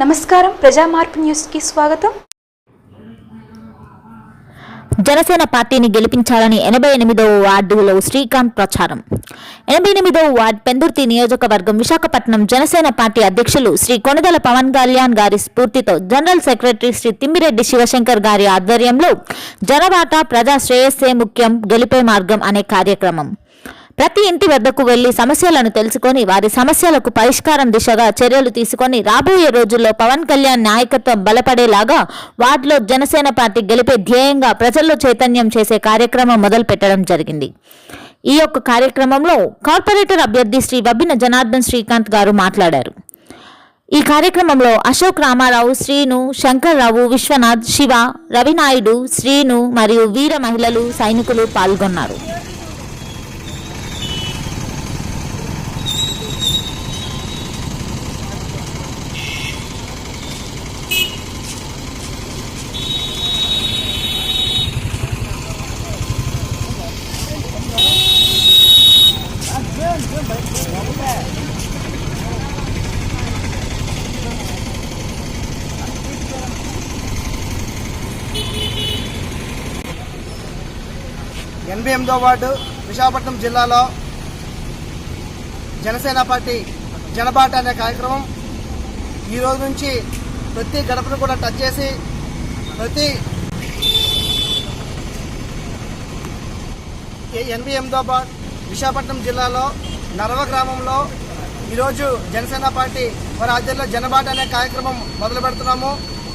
నమస్కారం. ప్రజా మార్పు న్యూస్కి స్వాగతం. జనసేన పార్టీని గెలిపించాలని ఎనభై ఎనిమిదవ వార్డులో శ్రీకాంత్ ప్రచారం. ఎనభై ఎనిమిదవ వార్డ్ పెందుర్తి నియోజకవర్గం విశాఖపట్నం జనసేన పార్టీ అధ్యక్షులు శ్రీ కొనదల పవన్ కళ్యాణ్ గారి స్ఫూర్తితో జనరల్ సెక్రటరీ శ్రీ తిమ్మిరెడ్డి శివశంకర్ గారి ఆధ్వర్యంలో జనబాట ప్రజా శ్రేయస్సే ముఖ్యం గెలిపే మార్గం అనే కార్యక్రమం. ప్రతి ఇంటి వద్దకు వెళ్ళి సమస్యలను తెలుసుకొని వారి సమస్యలకు పరిష్కారం దిశగా చర్యలు తీసుకొని రాబోయే రోజుల్లో పవన్ కళ్యాణ్ నాయకత్వం బలపడేలాగా వార్డులో జనసేన పార్టీ గెలిపే ధ్యేయంగా ప్రజల్లో చైతన్యం చేసే కార్యక్రమం మొదలు పెట్టడం జరిగింది. ఈ యొక్క కార్యక్రమంలో కార్పొరేటర్ అభ్యర్థి శ్రీ వబ్బిన జనార్దన్ శ్రీకాంత్ గారు మాట్లాడారు. ఈ కార్యక్రమంలో అశోక్ రామారావు శ్రీను శంకర్రావు విశ్వనాథ్ శివ రవినాయుడు శ్రీను మరియు వీర మహిళలు సైనికులు పాల్గొన్నారు. ఎనభై ఎనిమిదో వార్డు విశాఖపట్నం జిల్లాలో జనసేన పార్టీ జనబాట అనే కార్యక్రమం ఈ రోజు నుంచి ప్రతి గడపను కూడా టచ్ చేసి ప్రతి ఏ- ఎనభై ఎనిమిదో వార్డు విశాఖపట్నం జిల్లాలో నరవ గ్రామంలో ఈరోజు జనసేన పార్టీ వారి ఆధ్వర్యంలో జనబాట అనే కార్యక్రమం మొదలు పెడుతున్నాము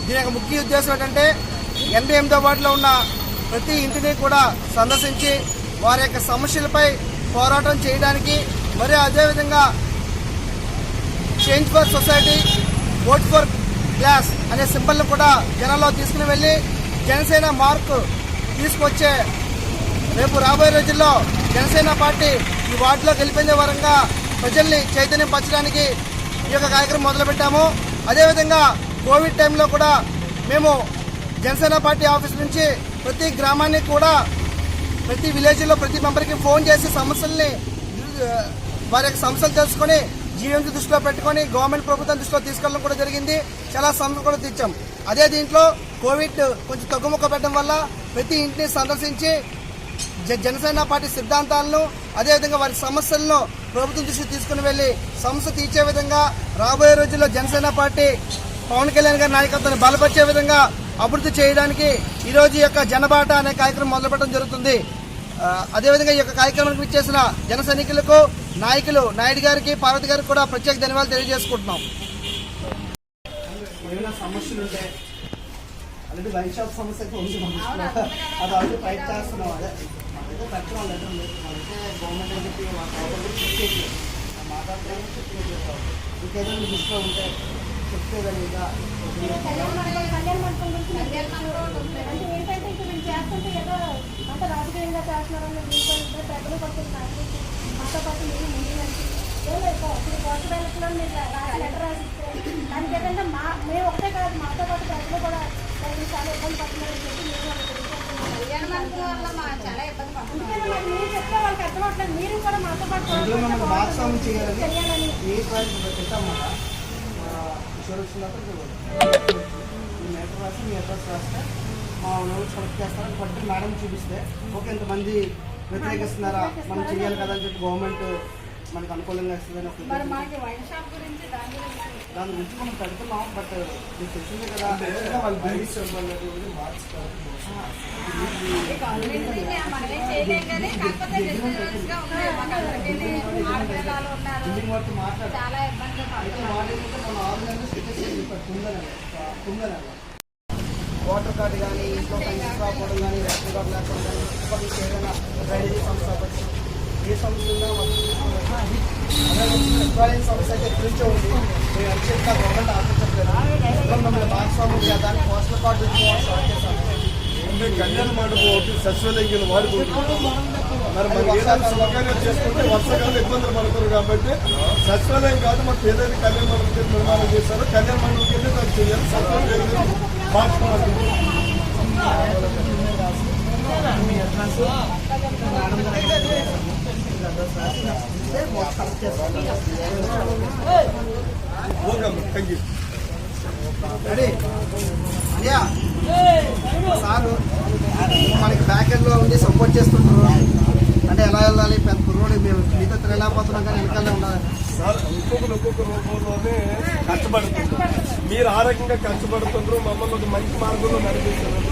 దీని యొక్క ముఖ్య ఉద్దేశం ఏంటంటే ఎనభై ఎనిమిదో వార్డులో ఉన్న ప్రతి ఇంటిని కూడా సందర్శించి వారి యొక్క సమస్యలపై పోరాటం చేయడానికి మరి అదేవిధంగా change for society vote for glass అనే సింబల్ని కూడా జనంలో తీసుకుని వెళ్ళి జనసేన మార్క్ తీసుకొచ్చే రేపు రాబోయే రోజుల్లో జనసేన పార్టీ ఈ వార్డులో గెలిపించే వరంగా ప్రజల్ని చైతన్యం పరచడానికి ఈ యొక్క కార్యక్రమం మొదలుపెట్టాము. అదేవిధంగా కోవిడ్ టైంలో కూడా మేము జనసేన పార్టీ ఆఫీస్ నుంచి ప్రతి గ్రామాన్ని కూడా ప్రతి విలేజ్లో ప్రతి మెంబర్కి ఫోన్ చేసి సమస్యల్ని వారి యొక్క సమస్యలు తెలుసుకొని జీవనం దృష్టిలో పెట్టుకొని గవర్నమెంట్ ప్రభుత్వం దృష్టిలో తీసుకెళ్ళడం కూడా జరిగింది. చాలా సమస్యలు కూడా తెచ్చాం అదే దీంట్లో కోవిడ్ కొంచెం తగ్గుముఖ పెట్టడం వల్ల ప్రతి ఇంటిని సందర్శించి జ- జనసేన పార్టీ సిద్ధాంతాలను అదేవిధంగా వారి సమస్యలను ప్రభుత్వం దృష్టికి తీసుకుని వెళ్ళి సమస్య తీర్చే విధంగా రాబోయే రోజుల్లో జనసేన పార్టీ పవన్ కళ్యాణ్ గారి నాయకత్వాన్ని బలపరిచే విధంగా అభివృద్ధి చేయడానికి ఈ రోజు ఈ యొక్క జనబాట అనే కార్యక్రమం మొదలుపెట్టడం జరుగుతుంది. అదేవిధంగా ఈ యొక్క కార్యక్రమానికి ఇచ్చేసిన జన సైనికులకు నాయకులు నాయుడు గారికి పార్వతి గారికి కూడా ప్రత్యేక ధన్యవాదాలు తెలియజేసుకుంటున్నాం. ఏమైనా సమస్యలు ఉంటే అలాంటి వైన్ షాప్ సమస్య అయితే ఉంది మన దృష్టిలో. అది ఆల్రెడీ ఫైట్ చేస్తున్నాం అదే. మాకైతే పెట్టడం లేదు మనైతే గవర్నమెంట్ అని చెప్పి మా గవర్నమెంట్ చెప్పేసి మాట్లాడుతున్నాము చెప్పేది ఇంకేదైనా దృష్టిలో ఉంటే చెప్పేదని ఇంకా కళ్యాణ మండపం గురించి మీకు తెలుసు. అంటే ఏంటంటే ఇప్పుడు వీళ్ళు చేస్తుంటే ఏదో అంత రాజకీయంగా చేస్తున్నారని వీళ్ళు పెద్దలు పడుతున్నారు. మాతో పాటు మీరు ముందు ఇక ఇప్పుడు కోర్టు వెళ్ళట్లో మీరు రాసి లెటర్ రాసిస్తే దానికి ఏంటంటే మా మేము ఒకటే కాదు మాతో పాటు ప్రజలు కూడా చాలా ఇబ్బంది పడుతున్నారని చెప్పి మేము వాళ్ళకి తెలియజేస్తున్నాం. అందుకని మరి చెప్తే వాళ్ళకి అర్థం అవట్లేదు. మీరు కూడా మాతో పాటు ఇందులో మనం పోరాటంలో భాగస్వామ్యం చేయాలని చేయాలని ఏ ప్రాజెక్ట్ పెట్టామన్నమాట కిషోర్ వచ్చినప్పుడు మీ లెటర్ రాసి మీ అడ్రస్ రాస్తే మా నోట్స్ సెలెక్ట్ చేస్తారని పట్టి మేడం చూపిస్తే ఓకే ఇంతమంది వ్యతిరేకిస్తున్నారా మనం చేయాలి కదా అని చెప్పి గవర్నమెంట్ మనకు అనుకూలంగా ఇస్తుందని ఒక మరి దాని గురించి దాని గురించి మనం పెడుతున్నాం బట్ మీకు తెలిసిందే కదా యాక్చువల్గా వాళ్ళు చాలా ఇబ్బంది వాటర్ కార్డు కానీ ఇంట్లో పెన్షన్ రాకపోవడం కానీ రేషన్ కార్డు లేకపోవడం కానీ ఏదైనా డ్రైనేజీ సమస్య అవ్వచ్చు ఏ. అదే ఎంప్లాయింగ్ సమస్య అయితే ఎక్కడి ఉంది. మేము అర్జెంట్గా గవర్నమెంట్ ఆఫీసర్ ఇంకా మమ్మల్ని భాగస్వామ్యం చేద్దాం పోస్టల్ కార్డు స్టార్ట్ చేస్తాం అంటే కళ్యాణ మండపం ఒకటి సచివాలయం వాడుకుంటున్నాం మరి మనం ఏదైనా సులభంగా చేసుకుంటే వర్షాకాలం ఇబ్బందులు పడతారు కాబట్టి సచివాలయం కాదు మాకు ఏదైతే కళ్యాణ మండపం నిర్మాణం చేశారో. కళ్యాణ మండపం కింద దాన్ని చేయాలి. సచివాలయం మార్చుకోవాలి. ఓకే అమ్మ థ్యాంక్ యూ సార్ మనకి బ్యాక్ ఎండ్లో ఉండి సపోర్ట్ చేస్తుంటారు. అంటే ఎలా వెళ్ళాలి? పెద్ద కుర్రోడు మేము మీతో తిరగలేకపోతున్నాం కానీ వెనకాలే ఉండాలి. సార్ ఒక్కొక్కరు ఒక్కొక్క రూపంలోనే కష్టపడుతున్నారు మీరు ఆరోగ్యంగా రకంగా కష్టపడుతున్నారు మమ్మల్ని మంచి మార్గంలో నడిపిస్తున్నారు.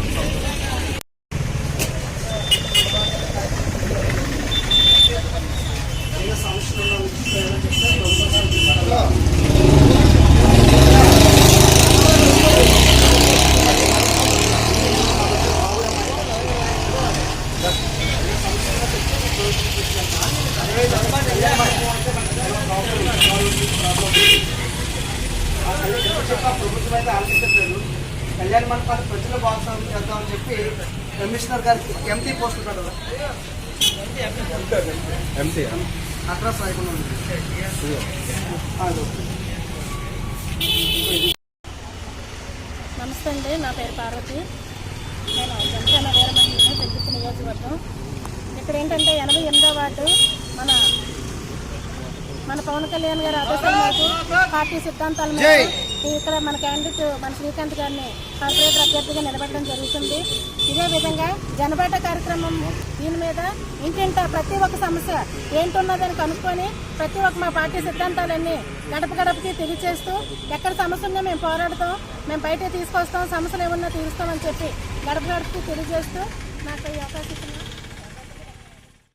కళ్యాణ మండపాన్ని ప్రజల భాగస్వామ్యం చేద్దామని చెప్పి కమిషనర్ గారికి ఎంపీ పోస్ట్ పెట్టారు అడ్రస్ రాయకుండా. నమస్తే అండి నా పేరు పార్వతి. నేను జనసేన వీరమహిళని పెంచుతున్న నియోజకవర్గం. ఇక్కడ ఏంటంటే ఎనభై ఎనిమిదో వార్డు మన మన పవన్ కళ్యాణ్ గారి ఆదేశాల పార్టీ సిద్ధాంతాల మేరకు ఇక్కడ మన క్యాండిడేట్ మన శ్రీకాంత్ గారిని కార్పొరేటర్ అభ్యర్థిగా నిలబెట్టడం జరుగుతుంది. ఇదే విధంగా జనబాట కార్యక్రమం దీని మీద ఇంటింట ప్రతి ఒక్క సమస్య ఏంటున్నదని కనుక్కొని ప్రతి ఒక్క మా పార్టీ సిద్ధాంతాలన్నీ గడప గడపకి తెలియచేస్తూ ఎక్కడ సమస్య ఉన్నా మేము పోరాడతాం మేము బయట తీసుకొస్తాం సమస్యలు ఏమన్నా తీరుస్తామని చెప్పి గడప గడపకి తెలియజేస్తూ నాకు ఈ అవకాశం